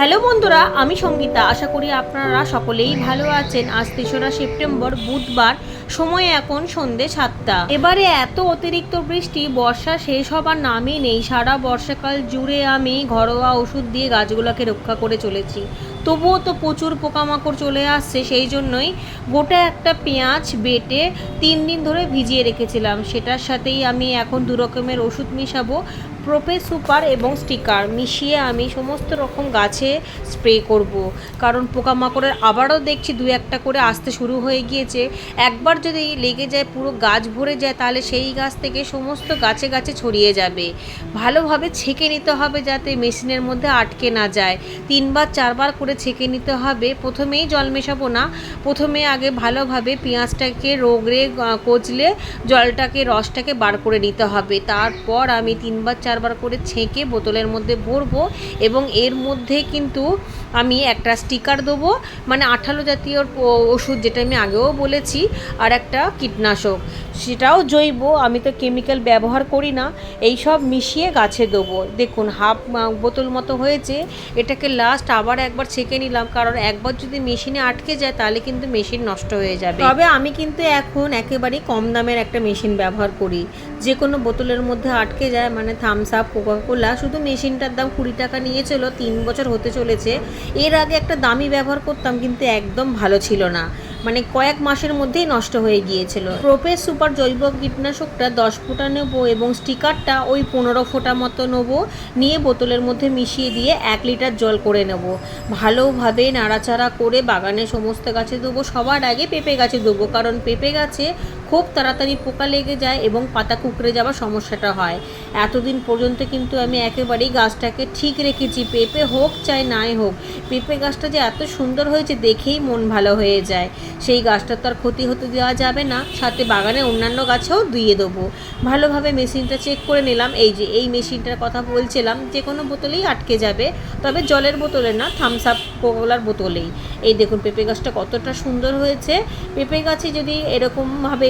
Hello বন্ধুরা, আমি সঙ্গীতা। আশা করি আপনারা সকলেই ভালো আছেন। আজ তেসরা সেপ্টেম্বর, বুধবার। সময় এখন সন্ধে সাতটা। এবারে এত অতিরিক্ত বৃষ্টি, বর্ষা শেষ হবার নামই নেই। সারা বর্ষাকাল জুড়ে আমি ঘরোয়া ওষুধ দিয়ে গাছগুলোকে রক্ষা করে চলেছি। তবুও তো প্রচুর পোকামাকড় চলে আসছে, সেই জন্যই গোটা একটা পেঁয়াজ বেটে তিন দিন ধরে ভিজিয়ে রেখেছিলাম। সেটার সাথেই আমি এখন দু রকমের ওষুধ মিশাবো। প্রোপে সুপার এবং স্টিকার মিশিয়ে আমি সমস্ত রকম গাছে স্প্রে করব। কারণ পোকামাকড়ের আবারও দেখছি দু একটা করে আসতে শুরু হয়ে গিয়েছে। একবার যদি লেগে যায় পুরো গাছ ভরে যায় তাহলে সেই গাছ থেকে সমস্ত গাছে গাছে ছড়িয়ে যাবে। ভালোভাবে ছেঁকে নিতে হবে যাতে মেশিনের মধ্যে আটকে না যায়। তিনবার চারবার করে ছেঁকে নিতে হবে। প্রথমেই জল মেশাবো না। প্রথমে আগে ভালোভাবে পেঁয়াজটাকে আহ, কচলে জলটাকে রসটাকে বার করে নিতে হবে। তারপর আমি তিনবার চারবার করে ছেঁকে বোতলের মধ্যে ভরবো এবং এর মধ্যে কিন্তু আমি একটা স্টিকার দেবো মানে আঠালো জাতীয় ওষুধ যেটা আমি আগেও বলেছি, আর একটা কীটনাশক। সেটাও জৈব, আমি তো কেমিক্যাল ব্যবহার করি না, এই সব মিশিয়ে গাছে দেবো। দেখুন, হাফ বোতল মতো হয়েছে, এটাকে লাস্ট আবার একবার ছেঁকে নিলাম, কারণ একবার যদি মেশিনে আটকে যায়, তাহলে কিন্তু মেশিন নষ্ট হয়ে যাবে। তবে আমি কিন্তু এখন একেবারেই কম দামের একটা মেশিন ব্যবহার করি। যে কোনো বোতলের মধ্যে আটকে যায় মানে থামস আপ কোকাকোলা শুধু মেশিনটার দাম কুড়ি টাকা নিয়েছিল, তিন বছর হতে চলেছে। এর আগে একটা দামি ব্যবহার করতাম, কিন্তু একদম ভালো ছিল না। মানে কয়েক মাসের মধ্যেই নষ্ট হয়ে গিয়েছিল। প্রোপেস সুপার জৈব কীটনাশকটা দশ ফোঁটা নেব এবং স্টিকারটা ওই পনেরো ফোঁটা মতো নেব, নিয়ে বোতলের মধ্যে মিশিয়ে দিয়ে এক লিটার জল করে নেব। ভালোভাবে নাড়াচাড়া করে বাগানে সমস্ত গাছে দেবো, সবার আগে পেঁপে গাছে দেবো, কারণ পেঁপে গাছে খুব তাড়াতাড়ি পোকা লেগে যায় এবং পাতা কুকড়ে যাওয়ার সমস্যাটা হয়। এতদিন পর্যন্ত কিন্তু আমি একেবারেই গাছটাকে ঠিক রেখেছি। পেঁপে হোক চাই নাই হোক, পেঁপে গাছটা যে এত সুন্দর হয়েছে দেখেই মন ভালো হয়ে যায়। সেই গাছটা তো আর ক্ষতি হতে দেওয়া যাবে না, সাথে বাগানে অন্যান্য গাছেও দিয়ে দেবো। ভালোভাবে মেশিনটা চেক করে নিলাম। এই যে, এই মেশিনটার কথা বলছিলাম, যে কোনো বোতলেই আটকে যাবে, তবে জলের বোতলে না থামস আপ কোকোলার বোতলেই। এই দেখুন, পেঁপে গাছটা কতটা সুন্দর হয়েছে। পেঁপে গাছে যদি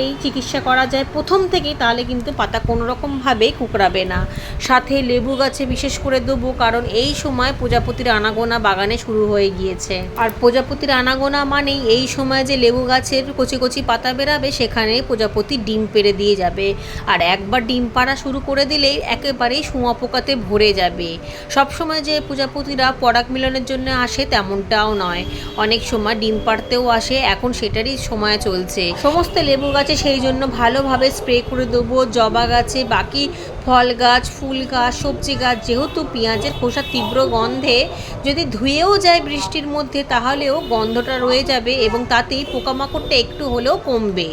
এরকমভাবেই চিকিৎসা করা যায়। প্রথম থেকেই তাহলে কিন্তু পাতা কোনো রকমভাবেই কুকড়াবে না। সাথে লেবু গাছে বিশেষ করে দেবো, কারণ এই সময় প্রজাপতির আনাগোনা বাগানে শুরু হয়ে গিয়েছে। আর প্রজাপতির আনাগোনা মানেই এই সময় যে লেবু গাছের কচি কচি পাতা বেরাবে, সেখানে প্রজাপতি ডিম পেড়ে দিয়ে যাবে। আর একবার ডিম পাড়া শুরু করে দিলেই একেবারেই শুঁয়াপোকাতে ভরে যাবে। সব সময় যে প্রজাপতিরা পরাগ মিলনের জন্য আসে তেমনটাও নয়। অনেক সময় ডিম পাড়তেও আসে, এখন সেটারই সময় চলছে। সমস্ত লেবু গাছে সেই জন্য ভালোভাবে স্প্রে করে দেবো, জবা গাছে, বাকি ফল গাছ, ফুল গাছ, সবজি গাছ, যেহেতু পেঁয়াজের খোসা তীব্র গন্ধে, যদি ধুয়েও যায় বৃষ্টির মধ্যে তাহলেও গন্ধটা রয়ে যাবে এবং তাতেই পোকামাকড়টা একটু হলেও কমবে।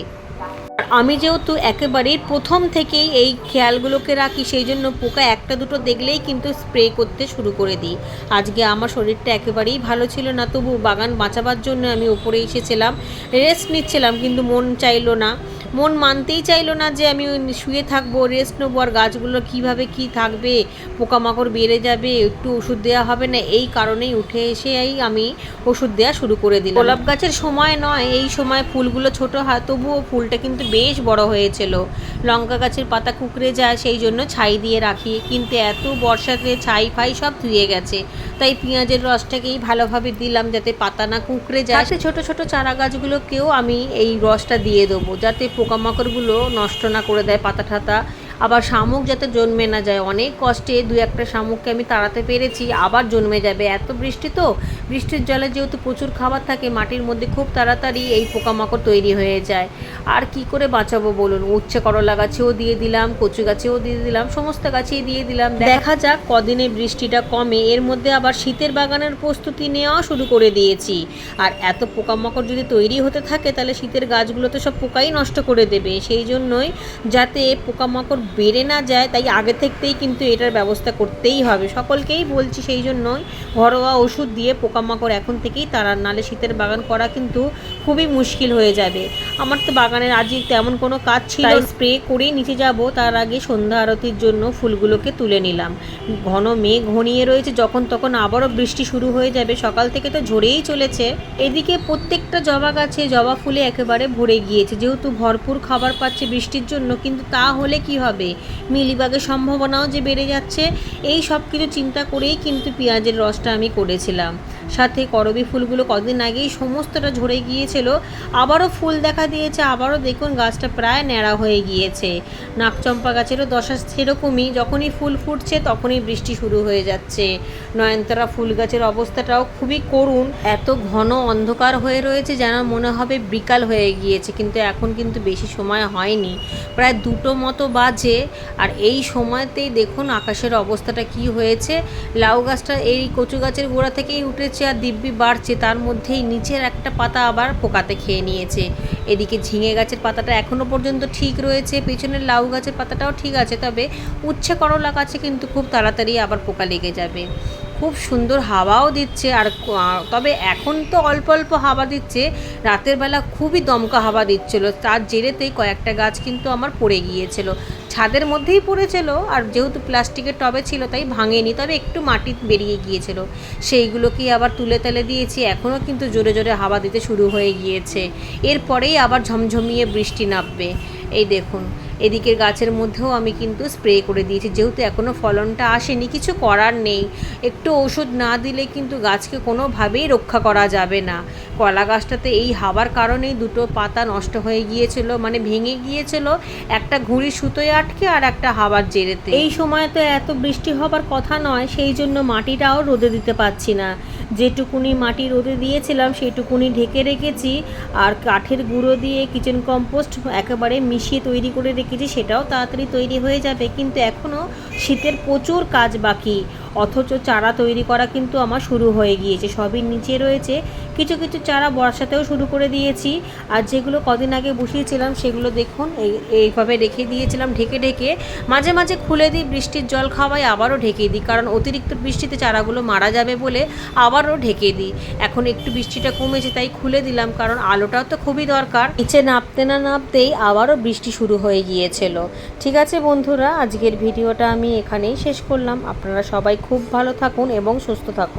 আমি যেহেতু একেবারেই প্রথম থেকেই এই খেয়ালগুলোকে রাখি, সেই জন্য পোকা একটা দুটো দেখলেই কিন্তু স্প্রে করতে শুরু করে দিই। আজকে আমার শরীরটা একেবারেই ভালো ছিল না, তবু বাগান বাঁচাবার জন্য আমি উপরে এসেছিলাম, রেস্ট নিচ্ছিলাম, কিন্তু মন চাইলো না। মন মানতেই চাইলো না যে আমি শুয়ে থাকব, রেস্ট নেব, আর গাছগুলো কীভাবে কি থাকবে, পোকামাকড় বেড়ে যাবে, একটু ওষুধ দেওয়া হবে না, এই কারণেই উঠে এসেই আমি ওষুধ দেওয়া শুরু করে দিলাম। গোলাপ গাছের সময় নয়, এই সময় ফুলগুলো ছোট হয়, তবুও ফুলটা কিন্তু বেশ বড় হয়েছিল। লঙ্কা গাছের পাতা কুকড়ে যায়, সেই জন্য ছাই দিয়ে রাখি। কিন্তু এত বর্ষাতে ছাই ফাই সব ধুয়ে গেছে। তাই পেঁয়াজের রসটাকেই ভালোভাবে দিলাম যাতে পাতা না কুঁকড়ে যায়। সে ছোটো ছোটো চারা গাছগুলোকেও আমি এই রসটা দিয়ে দেবো, যাতে পোকামাকড়গুলো নষ্ট না করে দেয় পাতা ঠাতা। আবার শামুক যাতে জন্মে না যায়। অনেক কষ্টে দু একটা শামুককে আমি তাড়াতে পেরেছি আবার জন্মে যাবে। এত বৃষ্টি তো? বৃষ্টির জলে যেহেতু প্রচুর খাবার থাকে মাটির মধ্যে খুব তাড়াতাড়ি এই পোকামাকড় তৈরি হয়ে যায়। আর কি করে বাঁচাবো বলুন? উচ্ছে করলা গাছেও দিয়ে দিলাম কচু গাছেও দিয়ে দিলাম সমস্ত গাছেই দিয়ে দিলাম। দেখা যাক কদিনে বৃষ্টিটা কমে। এর মধ্যে আবার শীতের বাগানের প্রস্তুতি নেওয়া শুরু করে দিয়েছি। আর এত পোকামাকড় যদি তৈরি হতে থাকে তাহলে শীতের গাছগুলো তো সব পোকাই নষ্ট করে দেবে। সেই জন্যই যাতে পোকামাকড় বেড়ে না যায় তাই আগে থাকতেই কিন্তু এটার ব্যবস্থা করতেই হবে। সকলকেই বলছি সেই জন্যই ঘরোয়া ওষুধ দিয়ে পোকামাকড় এখন থেকেই তারা নালে শীতের বাগান করা কিন্তু খুবই মুশকিল হয়ে যাবে। আমার তো বাগানের আজই তেমন কোনো কাজ ছিল স্প্রে করেই নিচে যাব তার আগে সন্ধ্যা আরতির জন্য ফুলগুলোকে তুলে নিলাম। ঘন মেঘ ঘনিয়ে রয়েছে যখন তখন আবারও বৃষ্টি শুরু হয়ে যাবে। সকাল থেকে তো ঝরেই চলেছে। এদিকে প্রত্যেকটা জবা গাছে জবা ফুলে একেবারে ভরে গিয়েছে। যেহেতু ভরপুর খাবার পাচ্ছে বৃষ্টির জন্য কিন্তু তা হলে কি হবে? হবে। মিলিবাগের সম্ভাবনাও যে বেড়ে যাচ্ছে, এই সব কিছু চিন্তা করেই কিন্তু পেঁয়াজের রসটা আমি করেছিলাম। সাথে করবি ফুলগুলো কদিন আগেই সমস্তটা ঝরে গিয়েছিল। আবারও ফুল দেখা দিয়েছে, আবারও দেখুন গাছটা প্রায় ন্যাড়া হয়ে গিয়েছে। নাকচম্পা গাছেরও দশা সেরকমই, যখনই ফুল ফুটছে তখনই বৃষ্টি শুরু হয়ে যাচ্ছে। নয়নতারা ফুল গাছের অবস্থাটাও খুবই করুণ, এত ঘন অন্ধকার হয়ে রয়েছে যেন মনে হবে বিকাল হয়ে গিয়েছে, কিন্তু এখন কিন্তু বেশি সময় হয়নি। প্রায় দুটো মতো বাজে, আর এই সময়তেই দেখুন আকাশের অবস্থাটা কি হয়েছে। লাউ গাছটা এই কচু গাছের গোড়া থেকেই উঠেছে আর দিব্যি বাড়ছে, তার মধ্যেই নিচের একটা পাতা আবার পোকাতে খেয়ে নিয়েছে। এদিকে ঝিঙে গাছের পাতাটা এখনও পর্যন্ত ঠিক রয়েছে, পেছনের লাউ গাছের পাতাটাও ঠিক আছে, তবে উচ্ছে করলা গাছে কিন্তু খুব তাড়াতাড়ি আবার পোকা লেগে যাবে। খুব সুন্দর হাওয়াও দিচ্ছে আর তবে এখন তো অল্প অল্প হাওয়া দিচ্ছে। রাতের বেলা খুবই দমকা হাওয়া দিচ্ছিল। তার জেরেতেই কয়েকটা গাছ কিন্তু আমার পড়ে গিয়েছিল। ছাদের মধ্যেই পড়েছিল আর যেহেতু প্লাস্টিকের টবে ছিল তাই ভাঙেনি, তবে একটু মাটি বেরিয়ে গিয়েছিল। সেইগুলোকেই আবার তুলে তেলে দিয়েছি। এখনও কিন্তু জোরে জোরে হাওয়া দিতে শুরু হয়ে গিয়েছে। এরপরেই আবার ঝমঝমিয়ে বৃষ্টি নামবে। এই দেখুন এদিকের গাছের মধ্যেও আমি কিন্তু স্প্রে করে দিয়েছি। যেহেতু এখনও ফলনটা আসেনি, কিছু করার নেই। একটু ওষুধ না দিলে কিন্তু গাছকে কোনোভাবেই রক্ষা করা যাবে না। কলা গাছটাতে এই হাওয়ার কারণেই দুটো পাতা নষ্ট হয়ে গিয়েছিল মানে ভেঙে গিয়েছিল। একটা ঘুড়ি সুতোয় আটকে আর একটা হাওয়ার জেরেতে। এই সময় তো এত বৃষ্টি হবার কথা নয়, সেই জন্য মাটিটাও রোদে দিতে পারছি না। যেটুকুনি মাটি রোদে দিয়েছিলাম সেইটুকুনি ঢেকে রেখেছি। আর কাঠের গুঁড়ো দিয়ে কিচেন কম্পোস্ট একেবারে মিশিয়ে তৈরি করে রেখেছি সেটাও তাড়াতাড়ি তৈরি হয়ে যাবে। কিন্তু এখনও শীতের প্রচুর কাজ বাকি। অথচ চারা তৈরি করা কিন্তু আমার শুরু হয়ে গিয়েছে। সবই নিচে রয়েছে কিছু কিছু চারা বর্ষাতেও শুরু করে দিয়েছি। আর যেগুলো কদিন আগে বসিয়েছিলাম সেগুলো দেখুন, এই, এইভাবে রেখে দিয়েছিলাম ঢেকে ঢেকে। মাঝে মাঝে খুলে দিই, বৃষ্টির জল খাওয়াই আবারও ঢেকে দিই। কারণ অতিরিক্ত বৃষ্টিতে চারাগুলো মারা যাবে বলে আবারও ঢেকে দিই। এখন একটু বৃষ্টিটা কমেছে তাই খুলে দিলাম, কারণ আলোটাও তো খুবই দরকার। নিচে নামতে না নামতেই আবারও বৃষ্টি শুরু হয়ে গিয়েছিল। ঠিক আছে বন্ধুরা, আজকের ভিডিওটা আমি এখানেই শেষ করলাম। আপনারা সবাই খুব ভালো থাকুন এবং সুস্থ থাকুন।